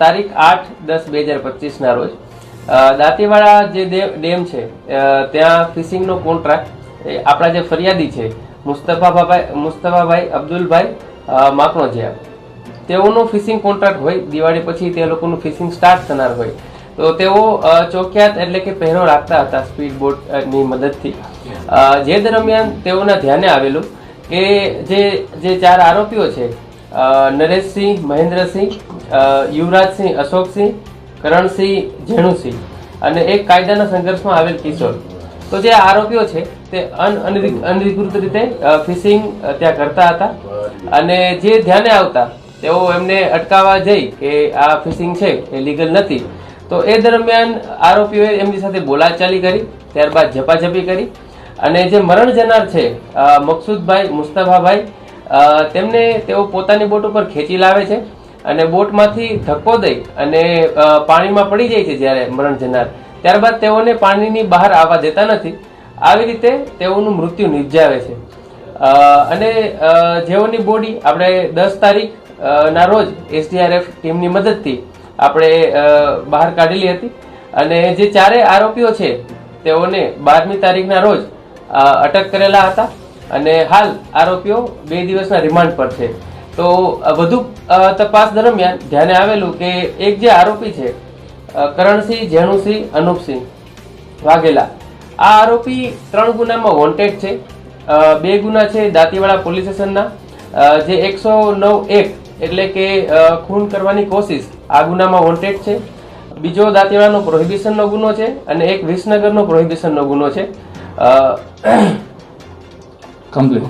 તારીખ આઠ દસ બે હજાર પચીસના રોજ. દાંતીવાડા જે ડેમ છે ત્યાં ફિશિંગનો કોન્ટ્રાક્ટ આપણા જે ફરિયાદી છે મુસ્તફાભાઈ મુસ્તફાભાઈ અબ્દુલભાઈ માકણો માકણોજિયા. તેઓનો ફિશિંગ કોન્ટ્રાક્ટ હોય, દિવાળી પછી તે લોકોનું ફિશિંગ સ્ટાર્ટ થનાર હોય. તો તેઓ ચોખ્યાત એટલે કે પહેરો રાખતા હતા સ્પીડ બોટની મદદથી જે દરમિયાન તેઓના ધ્યાને આવેલું કે જે જે ચાર આરોપીઓ છે નરેશસિંહ, મહેન્દ્રસિંહ યુવરાજસિંહ, અશોકસિંહ, કરણસિંહ, જેણુસિંહ અને એક કાયદાના સંઘર્ષમાં આવેલ કિશોર. તો જે આરોપીઓ છે, તે અન- અનધિકૃત રીતે ફિશિંગ ત્યાં કરતા હતા અને જે ધ્યાને આવતા, તેઓ એમને અટકાવવા જઈ કે આ ફિશિંગ છે, એ લીગલ નથી. તો એ દરમિયાન આરોપીઓએ એમની સાથે બોલાચાલી કરી, ત્યારબાદ ઝપાઝપી કરી અને જે મરણ જનાર છે મકસૂદભાઈ મુસ્તફાભાઈ તેમને તેઓ પોતાની બોટ ઉપર ખેંચી લાવે છે. અને બોટમાંથી ધક્કો દઈ અને પાણીમાં પડી જાય છે જ્યારે મરણ જનાર. ત્યારબાદ તેઓને પાણીની બહાર આવવા દેતા નથી. આવી રીતે તેઓનું મૃત્યુ નિપજાવે છે. અને જેઓની બોડી આપણે દસ તારીખ ના રોજ એસડીઆરએફ ટીમની મદદથી આપણે બહાર કાઢેલી હતી. અને જે ચારેય આરોપીઓ છે, તેઓને બારમી તારીખના રોજ અટક કરેલા હતા. અને હાલ આરોપીઓ બે દિવસના રિમાન્ડ પર છે. તો વધુ તપાસ દરમિયાન ધ્યાને આવેલું કે એક જે આરોપી છે કરણસિંહ જેણુસિંહ અનુપસિંહ વાઘેલા આ આરોપી ત્રણ ગુનામાં વોન્ટેડ છે. બે ગુના છે દાંતીવાડા પોલીસ સ્ટેશનના. જે એકસો નવ એક એટલે કે ખૂન કરવાની કોશિશ આ ગુનામાં વોન્ટેડ છે. બીજો દાંતીવાડાનો પ્રોહિબિશનનો ગુનો છે અને એક વિસનગરનો પ્રોહિબિશનનો ગુનો છે. કમ્પ્લીટ